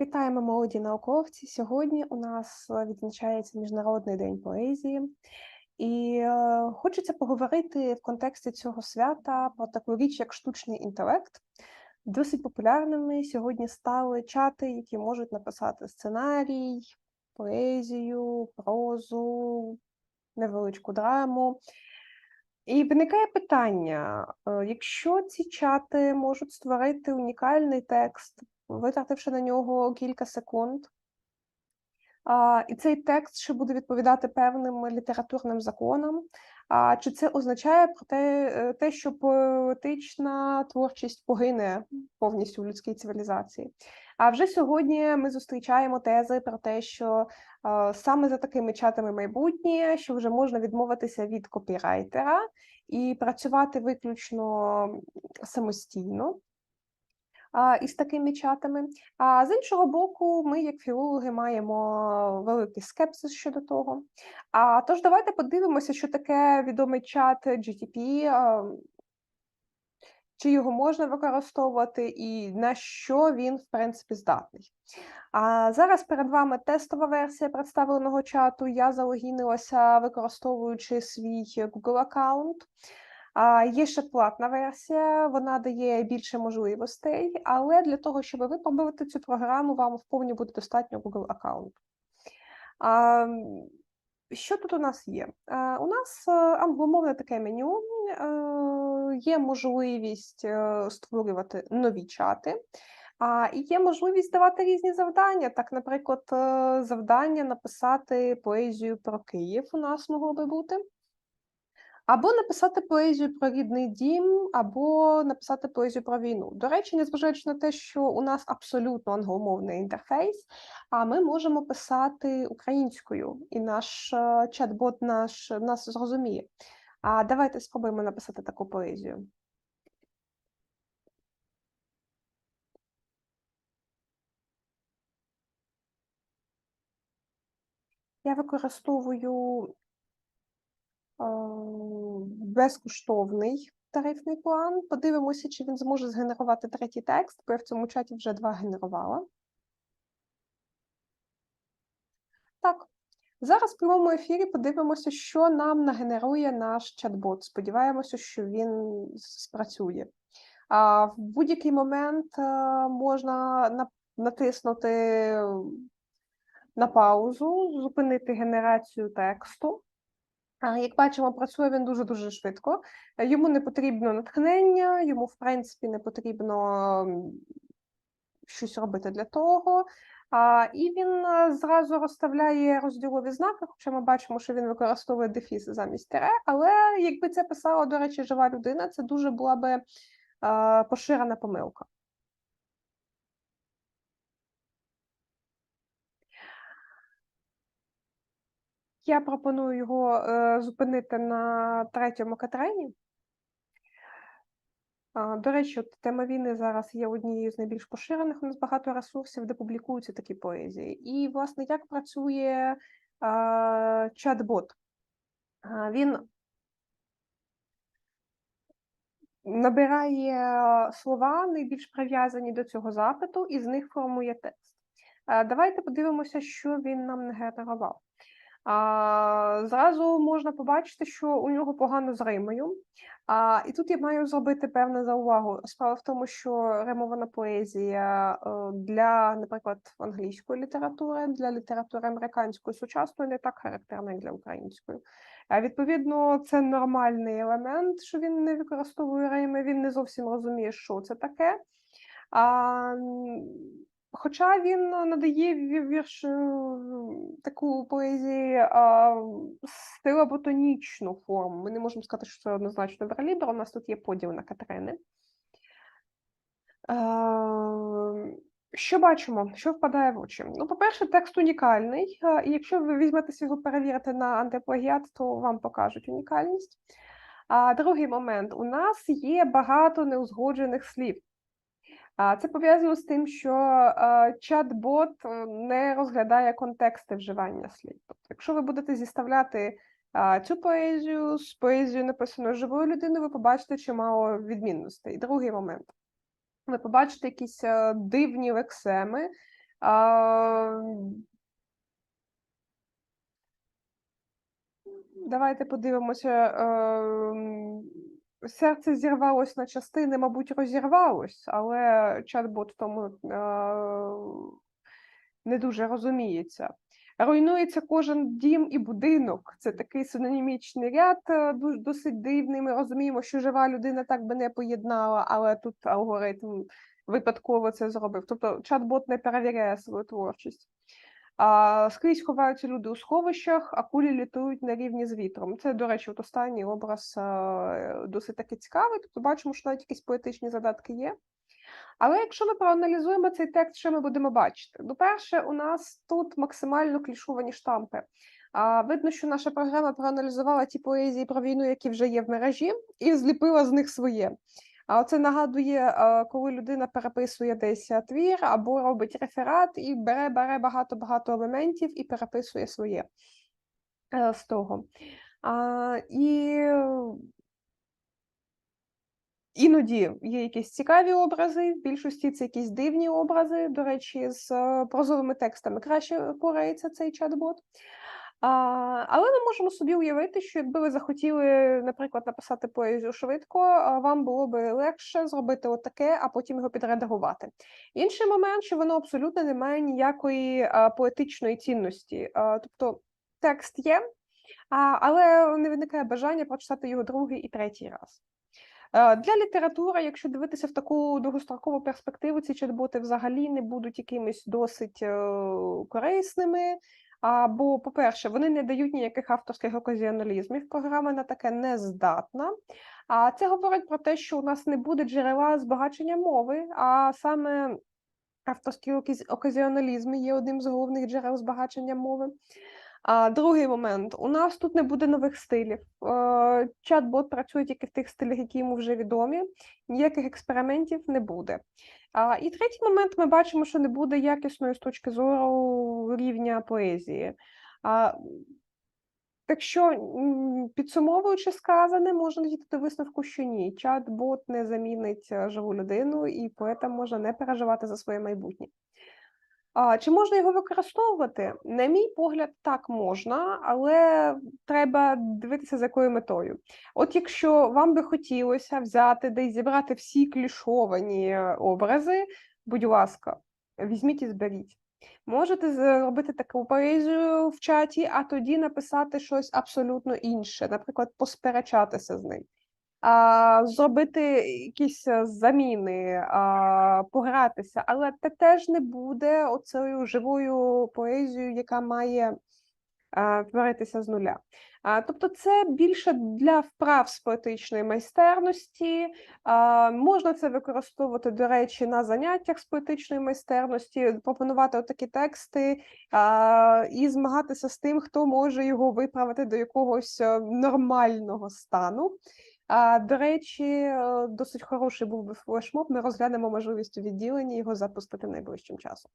Вітаємо молоді науковці. Сьогодні у нас е, відзначається Міжнародний день поезії, і е, хочеться поговорити в контексті цього свята про таку річ, як штучний інтелект. Досить популярними сьогодні стали чати, які можуть написати сценарій, поезію, прозу, невеличку драму. І виникає питання: е, якщо ці чати можуть створити унікальний текст, витративши на нього кілька секунд. А, І цей текст ще буде відповідати певним літературним законам. А чи це означає про те, е, те, що поетична творчість погине повністю в людській цивілізації? А вже сьогодні ми зустрічаємо тези про те, що саме за такими чатами майбутнє, що вже можна відмовитися від копірайтера і працювати виключно самостійно із такими чатами. А з іншого боку, ми, як філологи, маємо великий скепсис щодо того. А тож, давайте подивимося, що таке відомий чат GTP, чи його можна використовувати, і на що він, в принципі, здатний. А зараз перед вами тестова версія представленого чату. Я залогінилася, використовуючи свій Google аккаунт. Є ще платна версія, вона дає більше можливостей, але для того, щоб випробувати цю програму, вам вповні буде достатньо Google аккаунту. Що тут у нас є? У нас е, англомовне таке меню, е, є можливість е, створювати нові чати, і є можливість давати різні завдання. Так, наприклад, завдання написати поезію про Київ у нас могло би бути. Або написати поезію про рідний дім, або написати поезію про війну. До речі, незважаючи на те, що у нас абсолютно англомовний інтерфейс, а ми можемо писати українською, і наш е, чат-бот наш нас зрозуміє. А давайте спробуємо написати таку поезію. Я використовую безкоштовний тарифний план. Подивимося, чи він зможе згенерувати третій текст, бо я в цьому чаті вже два генерувала. Так, зараз в прямому ефірі подивимося, що нам нагенерує наш чат-бот. Сподіваємося, що він спрацює. А В будь-який момент можна натиснути на паузу, зупинити генерацію тексту. Як бачимо, працює він дуже-дуже швидко. Йому не потрібно натхнення, йому, в принципі, не потрібно щось робити для того. А, І він зразу розставляє розділові знаки, хоча ми бачимо, що він використовує дефіси замість тире, але якби це писала, до речі, жива людина, це дуже була би а, поширена помилка. Я пропоную його е, зупинити на третьому катрені. До речі, тема війни зараз є однією з найбільш поширених. У нас багато ресурсів, де публікуються такі поезії. І, власне, як працює чат-бот? Він набирає слова, найбільш прив'язані до цього запиту, і з них формує текст. Давайте подивимося, що він нам не генерував. А, Зразу можна побачити, що у нього погано з римою. А, І тут я маю зробити певну заувагу. Справа в тому, що римована поезія е, для, наприклад, англійської літератури, для літератури американської сучасної не так характерна, як для української. А відповідно, це нормальний елемент, що він не використовує рими, він не зовсім розуміє, що це таке. А, Хоча він надає вірш таку поезії стилоботонічну форму. Ми не можемо сказати, що це однозначно верлібр, у нас тут є поділ на Катрини. Що бачимо, що впадає в очі? Ну, по-перше, текст унікальний, і якщо ви візьметеся його перевірити на антиплагіат, то вам покажуть унікальність. А другий момент: у нас є багато неузгоджених слів. Це пов'язано з тим, що чат-бот е, не розглядає контексти вживання слів. Тобто, якщо ви будете зіставляти цю поезію з поезією, написаною живою людиною, ви побачите чимало відмінностей. Другий момент. Ви побачите якісь е, дивні лексеми, Давайте подивимося. Серце зірвалось на частини, мабуть, розірвалось, але чат-бот в тому е, не дуже розуміється. Руйнується кожен дім і будинок. Це такий синонімічний ряд, е, досить дивний. Ми розуміємо, що жива людина так би не поєднала, але тут алгоритм випадково це зробив. Тобто чат-бот не перевіряє свою творчість. Скрізь ховаються люди у сховищах, а кулі літають на рівні з вітром. Це, до речі, от останній образ е, досить таки цікавий. Тобто бачимо, що навіть якісь поетичні задатки є. Але якщо ми проаналізуємо цей текст, що ми будемо бачити? Ну, перше, у нас тут максимально клішовані штампи. А, видно, що наша програма проаналізувала ті поезії про війну, які вже є в мережі, і зліпила з них своє. А це нагадує, е, коли людина переписує десь е, твір або робить реферат і бере бере багато-багато елементів і переписує своє е, з того. А, і Іноді є якісь цікаві образи, в більшості це якісь дивні образи. До речі, з прозовими текстами краще порається цей чат-бот. А, але ми можемо собі уявити, що якби ви захотіли, наприклад, написати поезію швидко, вам було би легше зробити отаке, а потім його підредагувати. Інший момент, що воно абсолютно не має ніякої поетичної цінності. Тобто текст є, але не виникає бажання прочитати його другий і третій раз. Для літератури, якщо дивитися в таку довгострокову перспективу, ці чат-боти взагалі не будуть якимись досить е, Або, по-перше, вони не дають ніяких авторських оказіоналізмів, програма на таке не здатна. А це говорить про те, що у нас не буде джерела збагачення мови, а саме авторські оказіоналізм є одним з головних джерел збагачення мови. А другий момент: у нас тут не буде нових стилів. Е, Чат-бот працює тільки в тих стилях, які йому вже відомі, ніяких експериментів не буде. А, і третій момент: ми бачимо, що не буде якісної з точки зору рівня поезії. А, так що, підсумовуючи сказане, можна дійти до висновку, що ні, чат-бот не замінить е, живу людину, і поета може не переживати за своє майбутнє. Чи можна його використовувати? На мій погляд, так можна, але треба дивитися, з якою метою. От якщо вам би хотілося взяти десь зібрати всі клішовані образи, будь ласка, візьміть і зберіть. Можете зробити таку поезію в чаті, а тоді написати щось абсолютно інше, наприклад, посперечатися з ним а, зробити якісь е, заміни, а, погратися, але це теж не буде оцею живою поезією, яка має а, творитися з нуля. А, тобто, це більше для вправ з поетичної майстерності. А, можна це використовувати, до речі, на заняттях з поетичної майстерності, пропонувати отакі тексти а, і змагатися з тим, хто може його виправити до якогось е, нормального стану. А, до речі, е, досить хороший був би флешмоб. Ми розглянемо можливість у відділенні його запустити найближчим часом.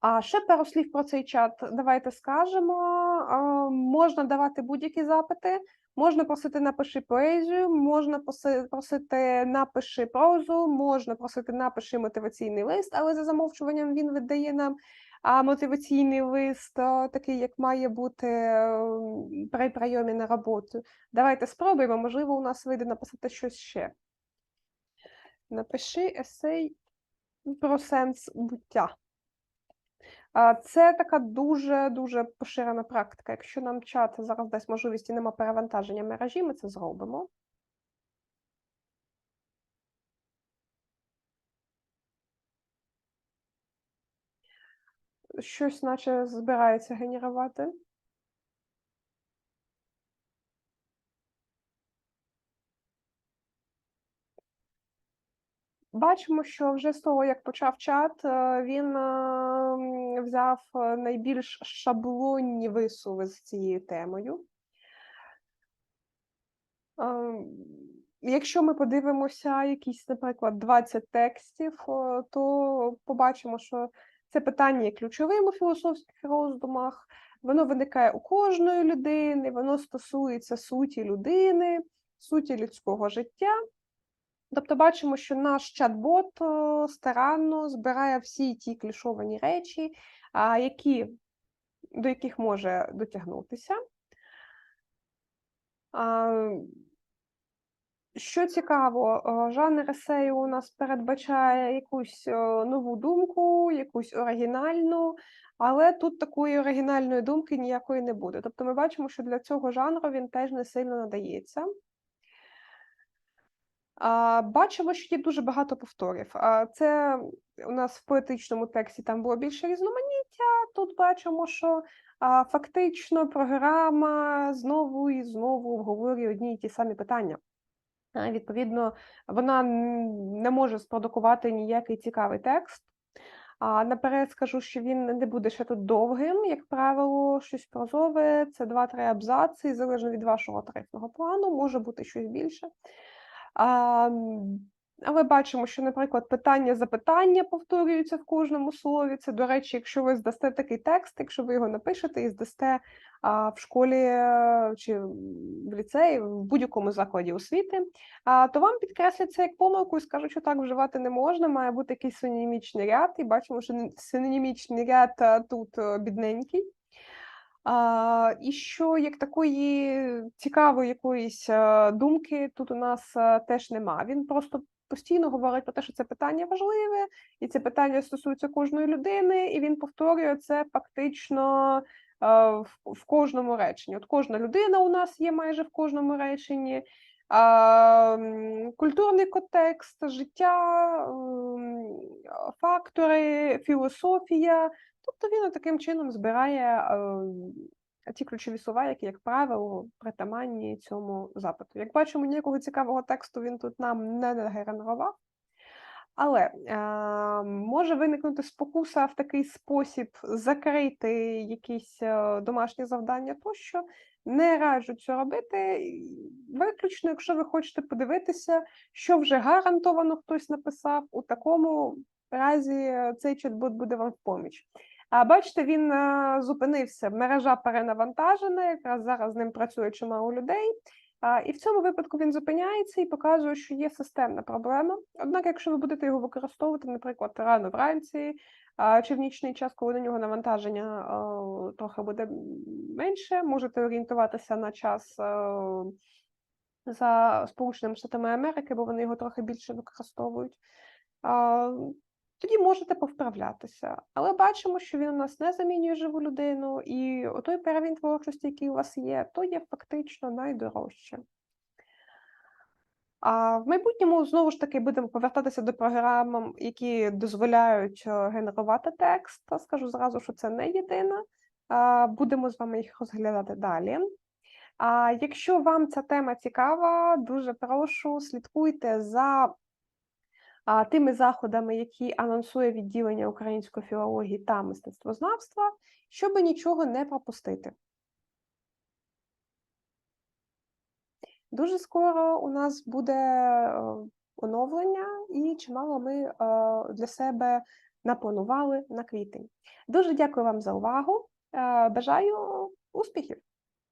А ще пару слів про цей чат. Давайте скажемо. Можна давати будь-які запити, можна просити напиши поезію, можна просити напиши прозу, можна просити напиши мотиваційний лист, але за замовчуванням він видає нам а мотиваційний лист, такий, як має бути при прийомі на роботу. Давайте спробуємо, можливо, у нас вийде написати щось ще. Напиши есей про сенс буття. Це така дуже дуже поширена практика. Якщо нам чат зараз дасть можливість і нема перевантаження мережі, ми це зробимо. Щось, наче збирається генерувати. Бачимо, що вже з того, як почав чат, е, він е, взяв е, найбільш шаблонні висуви з цією темою. Ем, Якщо ми подивимося якісь, наприклад, 20 текстів, то побачимо, що це питання є ключовим у філософських роздумах, воно виникає у кожної людини, воно стосується суті людини, суті людського життя. Тобто бачимо, що наш чат-бот е, старанно збирає всі ті клішовані речі, які, до яких може дотягнутися. Що цікаво, е, жанр есею у нас передбачає якусь е, нову думку, якусь оригінальну, але тут такої оригінальної думки ніякої не буде. Тобто ми бачимо, що для цього жанру він теж не сильно надається. Бачимо, що є дуже багато повторів. Це у нас в поетичному тексті там було більше різноманіття. Тут бачимо, що фактично програма знову і знову обговорює одні й ті самі питання. Відповідно, вона не може спродукувати ніякий цікавий текст. А наперед скажу, що він не буде ще тут довгим, як правило, щось прозове, це 2-3 абзаци, і залежно від вашого тарифного плану, може бути щось більше. А, але бачимо, що, наприклад, питання-запитання повторюються в кожному слові. Це, до речі, якщо ви здасте такий текст, якщо ви його напишете і здасте а, в школі е, чи в ліцеї, в будь-якому закладі освіти, а, то вам підкреслять як помилку і скажуть, що так вживати не можна, має бути якийсь синонімічний ряд, і бачимо, що синонімічний ряд а, тут е, бідненький. А, і що як такої цікавої якоїсь е, думки тут у нас е, теж нема. Він просто постійно говорить про те, що це питання важливе, і це питання стосується кожної людини, і він повторює це фактично е, в, кожному реченні. От кожна людина у нас є майже в кожному реченні. Культурний контекст, життя, фактори, філософія. Тобто він таким чином збирає е, ті ключові слова, які, як правило, притаманні цьому запиту. Як бачимо, ніякого цікавого тексту він тут нам не нагенерував. Але е, може виникнути спокуса в такий спосіб закрити якісь е, домашні завдання тощо. Не раджу це робити, виключно, якщо ви хочете подивитися, що вже гарантовано хтось написав, у такому разі е, цей чат-бот буде вам в поміч. А бачите, він е, зупинився, мережа перенавантажена, якраз зараз з ним працює чимало людей. І в цьому випадку він зупиняється і показує, що є системна проблема. Однак, якщо ви будете його використовувати, наприклад, рано вранці чи в нічний час, коли на нього навантаження трохи буде менше, можете орієнтуватися на час за Сполученими Штатами Америки, бо вони його трохи більше використовують. Тоді можете повправлятися, але бачимо, що він у нас не замінює живу людину, і той перевін творчості, який у вас є, то є фактично найдорожче. А в майбутньому знову ж таки будемо повертатися до програм, які дозволяють е, генерувати текст. Скажу зразу, що це не єдина. Будемо з вами їх розглядати далі. А якщо вам ця тема цікава, дуже прошу слідкуйте за а, тими заходами, які анонсує відділення української філології та мистецтвознавства, щоб нічого не пропустити. Дуже скоро у нас буде е, оновлення, і чимало ми е, для себе напланували на квітень. Дуже дякую вам за увагу. Е, Бажаю успіхів!